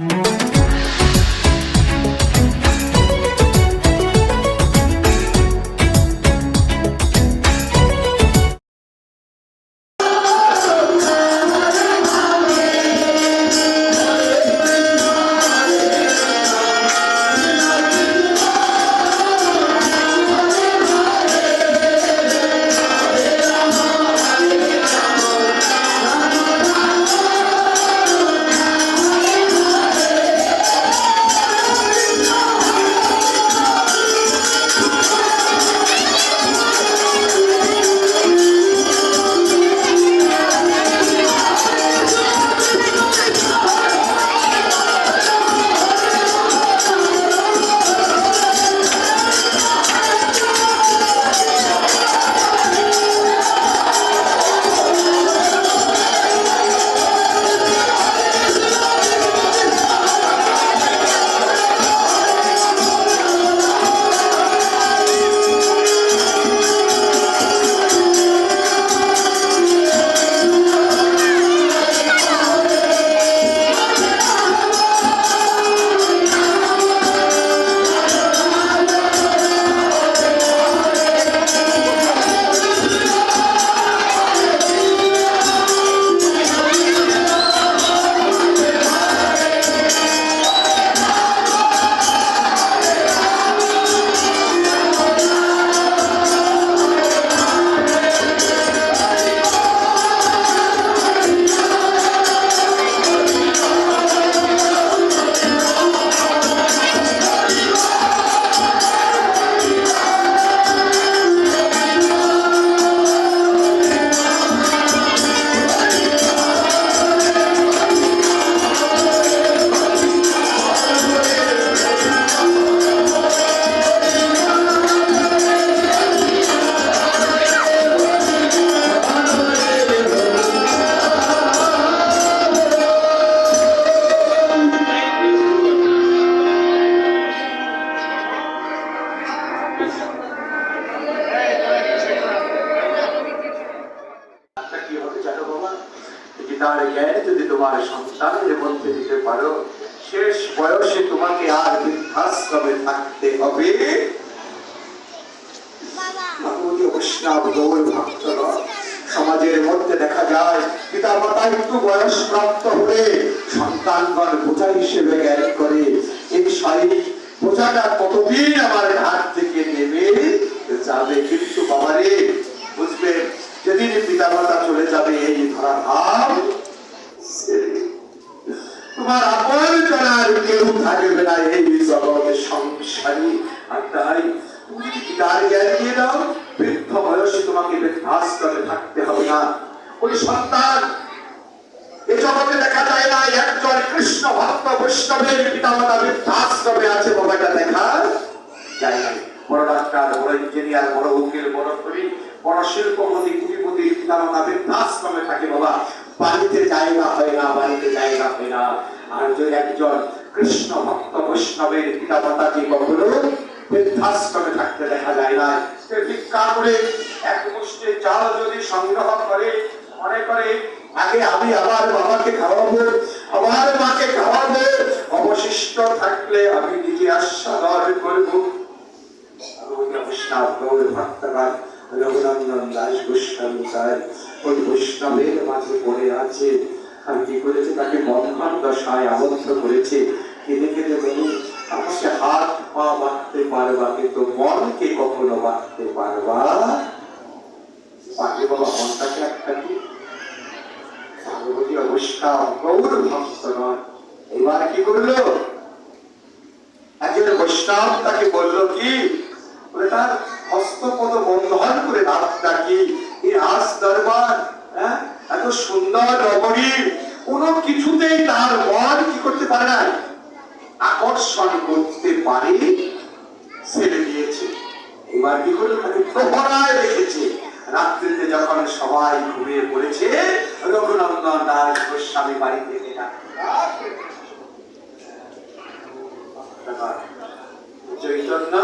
একটা কি তার জ্ঞান যদি তোমার সন্তানের মধ্যে দিতে পারো শেষ বয়সে তোমাকে আর বৃদ্ধাশ্রমে থাকতে হবে সমাজের মধ্যে দেখা যায় পিতা মাতা একটু বয়স প্রাপ্ত হলে সন্তানগণ বোঝা হিসেবে জ্ঞান করে এই শারীরিক বোঝাটা কতদিন আমার ঘাট যাবে, কিন্তু বাবারে, বুঝবে, যেদিন পিতা মাতা চলে যাবে, এই ধরা ভাব তোমার বৃদ্ধ বয়সে তোমাকে থাকতে হবে না। ওই সন্তান দেখা যায় না কৃষ্ণ আছে, বাবাটা দেখা যায় না বড় ডাক্তার, বড় ইঞ্জিনিয়ার, বড় উকিল, বড় কবি বড় শিল্পপতি কুটিপতি পিতামাতা বৃদ্ধাশ্রমে থাকে বাবা। বাড়িতে জায়গা হয় না, বাড়িতে জায়গা হয় না। আর যদি একজন কৃষ্ণ ভক্ত বৈষ্ণবের পিতামাতা যে কখনো থাকতে দেখা যায় না, সে ভিক্ষা করে এক মুষ্টি চাল যদি সংগ্রহ করে, মনে করে, আগে আমি আমার বাবাকে খাওয়াবো, আমার মাকে খাওয়াবো, অবশিষ্ট থাকলে আমি রঘুনন্দন দাস গোস্বামী চাই ওই বৈষ্ণবের মাঝে পড়ে আছে। আর কি করেছে? তাকে বন্ধন দশায় আবদ্ধ করেছে। কেঁদে কেঁদে বলুন, আমাকে হাত পা বাঁধতে পারবা, কিন্তু মনকে কখনো বাঁধতে পারবা? বৈষ্ণব বৈষ্ণব তাকে বলল কি? বলে তার হস্তপদ বন্ধন করে রাতটা কি এই রাস দরবার হ্যাঁ? এত সুন্দর নগরী কোনো কিছুতেই তার মন কি করতে পারে না। আকর্ষণ করতে পারে ছেড়ে দিয়েছে। এবার কি করল তাকে প্রহরায় রেখেছে? রাত্রিতে যখন সবাই ঘুমিয়ে পড়েছে রঘুনন্দন দাস গোস্বামী বাড়ি থেকে চৈতন্য